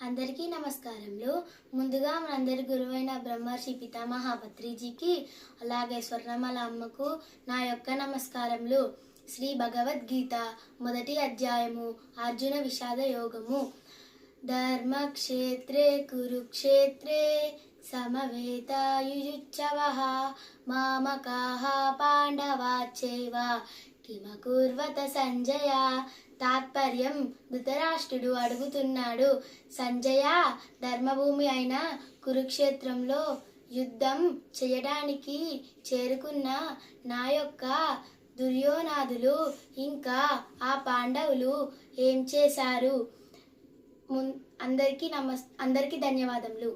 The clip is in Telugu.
అందరికీ నమస్కారములు. ముందుగా మనందరి గురువైన బ్రహ్మర్షి పితామహ పత్రిజీకి అలాగే స్వర్ణమల అమ్మకు నా యొక్క నమస్కారములు. శ్రీ భగవద్గీత మొదటి అధ్యాయము అర్జున విషాద యోగము. ధర్మక్షేత్రే కురుక్షేత్రే సమవేతాయుయుచ్చవ మామకాహ పాండవాచైవ కిమకుర్వత సంజయ తాత్పర్యం ధృతరాష్ట్రుడు అడుగుతున్నాడు. సంజయ ధర్మభూమి అయిన కురుక్షేత్రంలో యుద్ధం చేయడానికి చేరుకున్న నా యొక్క దుర్యోనాథులు ఇంకా ఆ పాండవులు ఏం చేశారు? మున్ అందరికీ నమస్ అందరికీ ధన్యవాదములు.